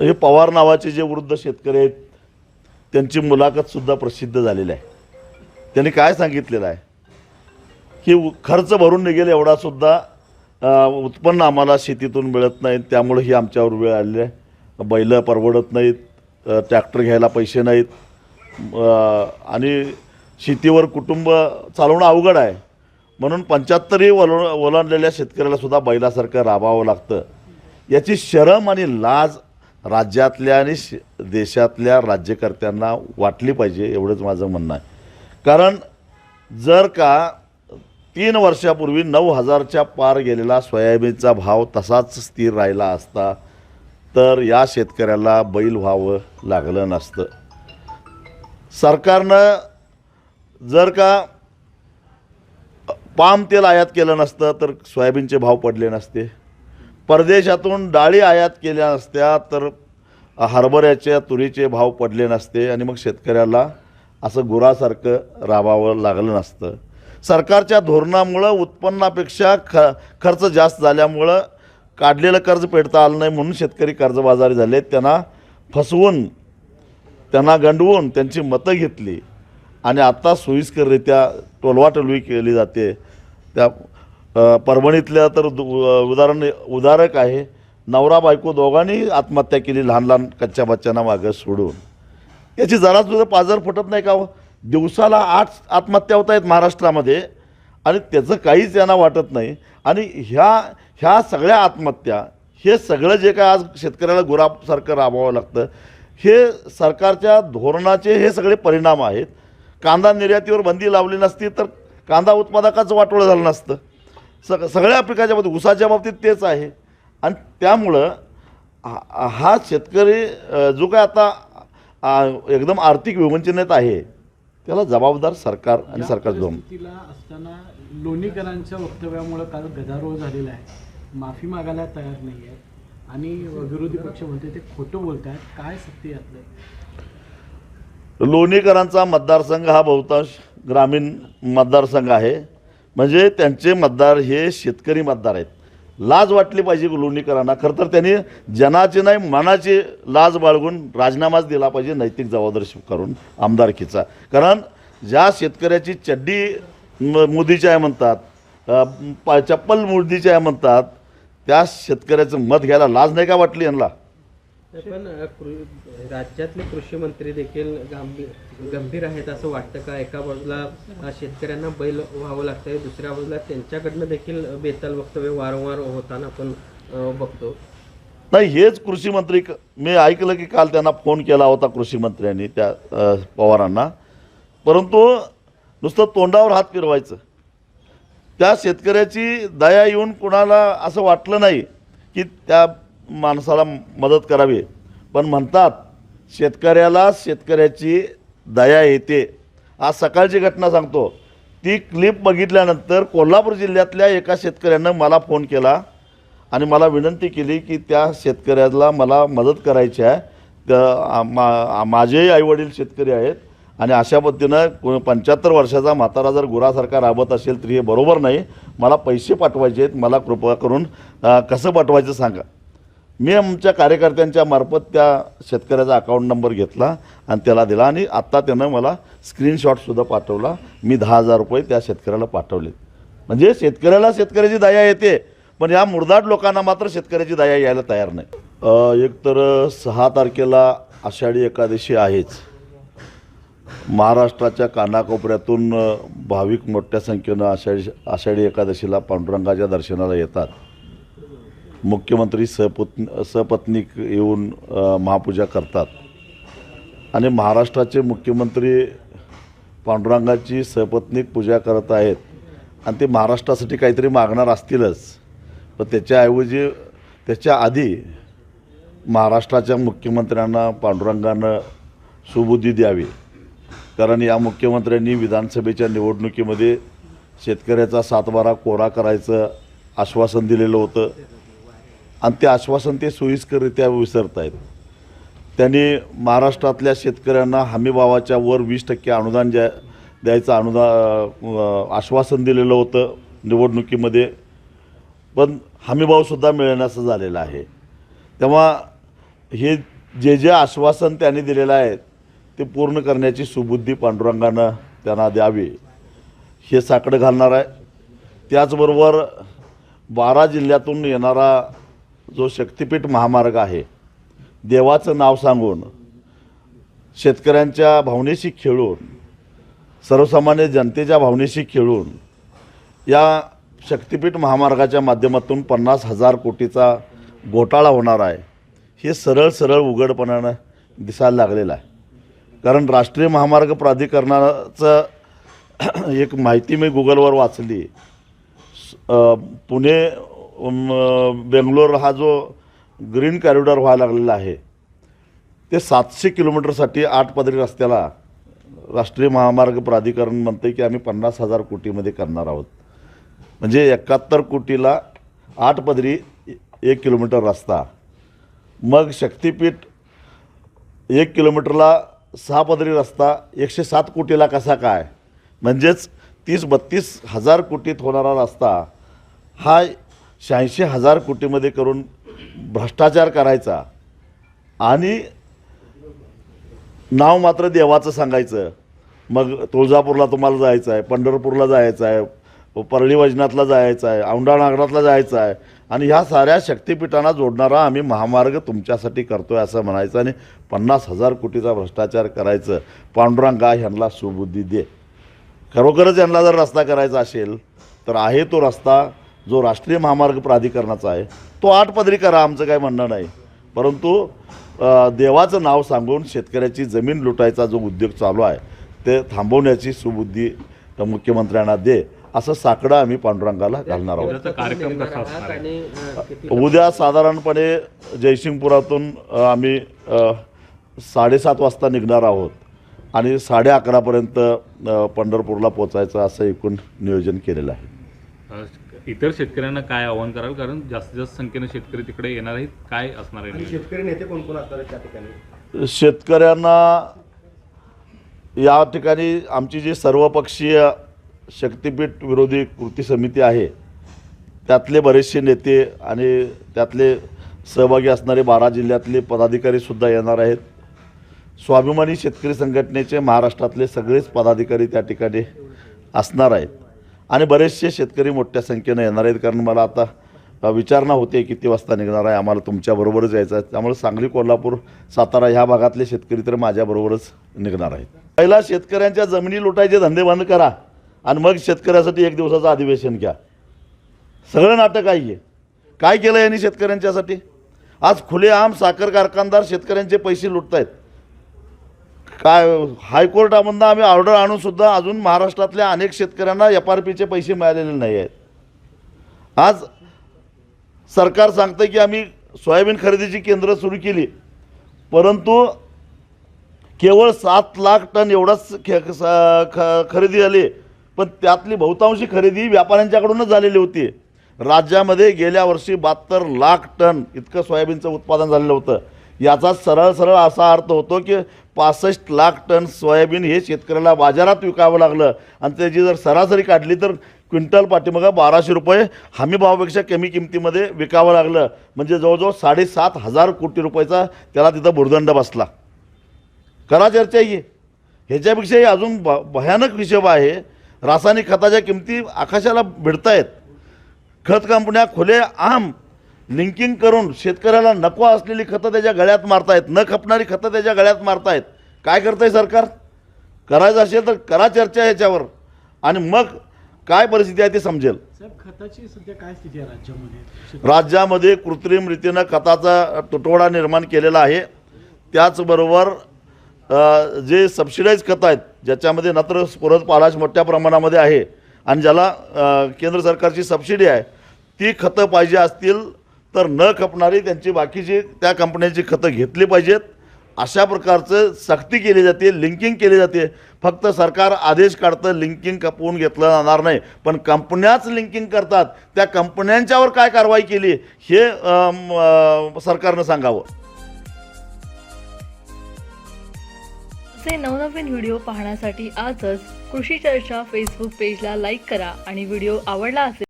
हे पवार नावाचे जे वृद्ध शेतकरी आहेत त्यांची मुलाखतसुद्धा प्रसिद्ध झालेली आहे. त्यांनी काय सांगितलेलं आहे? की खर्च भरून निघेल एवढासुद्धा उत्पन्न आम्हाला शेतीतून मिळत नाही त्यामुळे ही आमच्यावर वेळ आलेली आहे. बैलं परवडत नाहीत ट्रॅक्टर घ्यायला पैसे नाहीत. आणि शेतीवर कुटुंब चालवणं अवघड आहे. म्हणून पंच्याहत्तरी वल ओलांडलेल्या शेतकऱ्याला सुद्धा बैलासारखं राबावं लागतं. याची शरम आणि लाज राज्यातल्या आणि श देशातल्या राज्यकर्त्यांना वाटली पाहिजे एवढंच माझं म्हणणं आहे. कारण जर का तीन वर्षापूर्वी नऊ हजारच्या पार गेलेला सोयाबीनचा भाव तसाच स्थिर राहिला असता तर या शेतकऱ्याला बैल व्हावं लागलं नसतं. सरकारनं जर का पाम तेल आयात केलं नसतं तर सोयाबीनचे भाव पडले नसते. परदेशातून डाळी आयात केल्या नसत्या तर हरभऱ्याच्या तुरीचे भाव पडले नसते आणि मग शेतकऱ्याला असं गुरासारखं राबावं लागलं नसतं. सरकारच्या धोरणामुळं उत्पन्नापेक्षा ख खर्च जास्त झाल्यामुळं काढलेलं कर्ज फेडता आलं नाही म्हणून शेतकरी कर्जबाजारी झाले. त्यांना फसवून त्यांना गंडवून त्यांची मतं घेतली. आणि आत्ता सोयीस्कररित्या टोलवाटोलवी केली जाते. त्या परभणीतल्या तर दु- उदाहरण उदाहरक आहे. नवरा बायको दोघांनी आत्महत्या केली लहान लहान कच्च्या बच्च्यांना मागं सोडून. याची जरा सुद्धा पाजर फुटत नाही का हो? दिवसाला आठ आत्महत्या होत आहेत महाराष्ट्रामध्ये आणि त्याचं काहीच यांना वाटत नाही. आणि ह्या ह्या सगळ्या आत्महत्या हे सगळं जे काय आज शेतकऱ्याला गुरासारखं राबवावं लागतं हे सरकारच्या धोरणाचे हे सगळे परिणाम आहेत. कांदा निर्यातीवर बंदी लावली नसती तर कांदा उत्पादकाचं वाटोळं झालं नसतं. सग सगळ्या पिकाच्या बाबतीत ऊसाच्या बाबतीत तेच आहे. आणि त्यामुळं हा हा शेतकरी जो काय आता एकदम आर्थिक विवंचनेत आहे त्याला जबाबदार सरकार आणि सरकार दोन असताना लोणीकरांच्या वक्तव्यामुळे काल गदारोळ झालेला आहे. माफी मागायला तयार नाही आहेत आणि विरोधी पक्ष म्हणते ते खोटं बोलत आहेत काय सत्य यातलं? लोणीकरांचा मतदारसंघ हा बहुतांश ग्रामीण मतदारसंघ आहे. म्हणजे त्यांचे मतदार हे शेतकरी मतदार आहेत. लाज वाटली पाहिजे लोणीकरांना खरं तर त्यांनी जनाची नाही मनाची लाज बाळगून राजीनामाच दिला पाहिजे नैतिक जबाबदारी करून आमदारकीचा. कारण ज्या शेतकऱ्याची चड्डी म- मोदीची आहे म्हणतात प- चप्पल मोदीची आहे म्हणतात त्या शेतकऱ्याचं मत घ्यायला लाज नाही का वाटली यांना? पण कृ- राज्यातले कृषी मंत्री देखील गंभीर गंभीर आहेत असं वाटतं का? एका बाजूला शेतकऱ्यांना बैल व्हावं लागतंय दुसऱ्या बाजूला त्यांच्याकडनं देखील बेताल वक्तव्य वारंवार होताना आपण बघतो. नाही हेच कृषी मंत्री क- मी ऐकलं की काल त्यांना फोन केला होता कृषी मंत्र्यांनी त्या पवारांना. परंतु नुसतं तोंडावर हात फिरवायचं. त्या शेतकऱ्याची दया येऊन कुणाला असं वाटलं नाही की त्या माणसाला मदत करावी. पण म्हणतात शेतकऱ्याला शेतकऱ्याची दया येते. आज सकाळची घटना सांगतो. ती क्लिप बघितल्यानंतर कोल्हापूर जिल्ह्यातल्या एका शेतकऱ्यानं मला फोन केला आणि मला विनंती केली की त्या शेतकऱ्याला मला मदत करायची आहे. तर मा माझेही आईवडील शेतकरी आहेत आणि अशा पद्धतीनं पंच्याहत्तर वर्षाचा म्हातारा जर गुरासारखा राबत असेल तर हे बरोबर नाही. मला पैसे पाठवायचे आहेत. मला कृपा करून कसं पाठवायचं सांगा. मी आमच्या कार्यकर्त्यांच्या मार्फत त्या शेतकऱ्याचा अकाउंट नंबर घेतला आणि त्याला दिला. आणि आत्ता त्यानं मला स्क्रीनशॉटसुद्धा पाठवला. मी दहा हजार रुपये त्या शेतकऱ्याला पाठवले. म्हणजे शेतकऱ्याला शेतकऱ्याची दया येते. पण या मुरदाट लोकांना मात्र शेतकऱ्याची दया यायला तयार नाही. एक तर सहा तारखेला आषाढी एकादशी आहेच. महाराष्ट्राच्या कानाकोपऱ्यातून भाविक मोठ्या संख्येनं आषाढी आषाढी एकादशीला पांडुरंगाच्या दर्शनाला येतात. मुख्यमंत्री सपत्न सपत्नीक येऊन महापूजा करतात. आणि महाराष्ट्राचे मुख्यमंत्री पांडुरंगाची सपत्नीक पूजा करत आहेत. आणि ते महाराष्ट्रासाठी काहीतरी मागणार असतीलच. पण त्याच्याऐवजी त्याच्या आधी महाराष्ट्राच्या मुख्यमंत्र्यांना पांडुरंगानं सुबुद्धी द्यावी. कारण या मुख्यमंत्र्यांनी विधानसभेच्या निवडणुकीमध्ये शेतकऱ्याचा सातबारा कोरा करायचं आश्वासन दिलेलं होतं. आणि ते आश्वासन ते सोयीस्कररित्या विसरत आहेत त्यांनी महाराष्ट्रातल्या शेतकऱ्यांना हमीभावाच्या वर वीस टक्के अनुदान ज्या द्यायचं अनुदान आश्वासन दिलेलं होतं निवडणुकीमध्ये. पण हमीभावसुद्धा मिळण्याचं झालेलं आहे. तेव्हा हे जे जे आश्वासन त्यांनी दिलेलं आहे ते पूर्ण करण्याची सुबुद्धी पांडुरंगानं त्यांना द्यावी हे साकडं घालणार आहे. त्याचबरोबर बारा जिल्ह्यातून येणारा जो शक्तिपीठ महामार्ग आहे देवाचं नाव सांगून शेतकऱ्यांच्या भावनेशी खेळून सर्वसामान्य जनतेच्या भावनेशी खेळून या शक्तिपीठ महामार्गाच्या माध्यमातून पन्नास हजार कोटीचा घोटाळा होणार आहे हे सरळ सरळ उघडपणानं दिसायला लागलेलं आहे. कारण राष्ट्रीय महामार्ग प्राधिकरणाचं एक माहिती मी गुगलवर वाचली. पुणे बेंगलोर हा जो ग्रीन कॉरिडॉर व्हायला लागलेला आहे ते सातशे किलोमीटरसाठी आठ पदरी रस्त्याला राष्ट्रीय महामार्ग प्राधिकरण म्हणते की आम्ही पन्नास हजार कोटीमध्ये करणार आहोत. म्हणजे एकाहत्तर कोटीला आठ पदरी एक किलोमीटर रस्ता. मग शक्तिपीठ एक किलोमीटरला सहा पदरी रस्ता एकशे सात कोटीला कसा काय? म्हणजेच तीस बत्तीस हजार कोटीत होणारा रस्ता हा शहाऐंशी हजार कोटीमध्ये करून भ्रष्टाचार करायचा आणि नाव मात्र देवाचं सांगायचं. मग तुळजापूरला तुम्हाला जायचं आहे पंढरपूरला जायचं आहे परळी वजनातला जायचं आहे औंढा नागरातला जायचं आहे आणि ह्या साऱ्या शक्तिपीठांना जोडणारा आम्ही महामार्ग तुमच्यासाठी करतो आहे असं म्हणायचं आणि पन्नास हजार कोटीचा भ्रष्टाचार करायचं. पांडुरंगा ह्यांना सुबुद्धी दे. खरोखरच यांना जर रस्ता करायचा असेल तर आहे तो रस्ता जो राष्ट्रीय महामार्ग प्राधिकरणाचा आहे तो आठ पदरी करा आमचं काय म्हणणं नाही. परंतु देवाचं नाव सांगून शेतकऱ्याची जमीन लुटायचा जो उद्योग चालू आहे ते थांबवण्याची सुबुद्धी मुख्यमंत्र्यांना दे असं साकडं आम्ही पांडुरंगाला घालणार आहोत. उद्या साधारणपणे जयसिंगपुरातून आम्ही साडेसात वाजता निघणार आहोत. आणि साडे अकरापर्यंत पंढरपूरला पोचायचं असं एकूण नियोजन केलेलं आहे. इतर शेतकऱ्यांना काय आव्हान कराल? कारण जास्तीत जास्त संख्येने शेतकरी तिकडे येणार आहेत. काय असणार आहे? आणि? शेतकरी नेते कोण कोण असणार आहेत त्या ठिकाणी? शेतकऱ्यांना या ठिकाणी आमची जी सर्वपक्षीय शक्तिपीठ विरोधी कृती समिती आहे त्यातले बरेचसे नेते आणि त्यातले सहभागी असणारे बारा जिल्ह्यातले पदाधिकारीसुद्धा येणार आहेत. स्वाभिमानी शेतकरी संघटनेचे महाराष्ट्रातले सगळेच पदाधिकारी त्या ठिकाणी असणार आहेत. आणि बरेचसे शेतकरी मोठ्या संख्येनं येणार आहेत. कारण मला आता विचारणा होते किती वाजता निघणार आहे. आम्हाला तुमच्याबरोबरच यायचं आहे. त्यामुळे सांगली कोल्हापूर सातारा ह्या भागातले शेतकरी तर माझ्याबरोबरच निघणार आहेत. पहिला शेतकऱ्यांच्या जमिनी लुटायचे धंदे बंद करा आणि मग शेतकऱ्यासाठी एक दिवसाचं अधिवेशन घ्या. सगळं नाटक आहे काय केलं यांनी शेतकऱ्यांच्यासाठी? आज खुलेआम साखर कारखानदार शेतकऱ्यांचे पैसे लुटत आहेत काय हायकोर्टामधनं आम्ही ऑर्डर आणूनसुद्धा अजून महाराष्ट्रातल्या अनेक शेतकऱ्यांना एफ आर पीचे पैसे मिळालेले नाही आहेत. आज सरकार सांगतं की आम्ही सोयाबीन खरेदीची केंद्र सुरू केली. परंतु केवळ सात लाख टन एवढाच खे स- ख- खरेदी झाली पण त्यातली बहुतांशी खरेदी व्यापाऱ्यांच्याकडूनच झालेली होती. राज्यामध्ये गेल्या वर्षी बहात्तर लाख टन इतकं सोयाबीनचं उत्पादन झालेलं होतं. याचा सरळ सरळ असा अर्थ होतो की पासष्ट लाख टन सोयाबीन हे शेतकऱ्याला बाजारात विकावं लागलं. आणि त्याची जर सरासरी काढली तर क्विंटल पाठीमागं बाराशे रुपये हमी भावापेक्षा कमी किमतीमध्ये विकावं लागलं. म्हणजे जवळजवळ साडेसात हजार कोटी रुपयाचा त्याला तिथं भुर्दंड बसला. करा चर्चा ही. ह्याच्यापेक्षाही अजून भ भयानक हिशोब आहे. रासायनिक खताच्या किमती आकाशाला भिडत आहेत खत कंपन्या खुले आम लिंकिंग करून शेतकऱ्याला नको असलेली खतं त्याच्या गळ्यात मारतायत न खपणारी खतं त्याच्या गळ्यात मारतायत. काय करतंय सरकार? करायचं असेल तर करा चर्चा याच्यावर. आणि मग काय परिस्थिती आहे ते समजेल. खताची सध्या काय स्थिती आहे राज्यामध्ये? राज्यामध्ये कृत्रिम रीतीनं खताचा तुटवडा निर्माण केलेला आहे. त्याचबरोबर जे सबसिडाईज खतं आहेत ज्याच्यामध्ये नत्र स्फुरद पालाश मोठ्या प्रमाणामध्ये आहे आणि ज्याला केंद्र सरकारची सबसिडी आहे ती खतं पाहिजे असतील तर न खपणारी त्यांची बाकीची त्या कंपन्यांची खतं घेतली पाहिजेत. अशा प्रकारचं सक्ती केली जाते लिंकिंग केली जाते. फक्त सरकार आदेश काढतं लिंकिंग खपवून घेतलं जाणार नाही. पण कंपन्याच लिंकिंग करतात. त्या कंपन्यांच्यावर काय कारवाई केली हे सरकारनं सांगावं. असे नवनवीन व्हिडिओ पाहण्यासाठी आजच कृषी चर्चा फेसबुक पेजला लाईक करा आणि व्हिडिओ आवडला असेल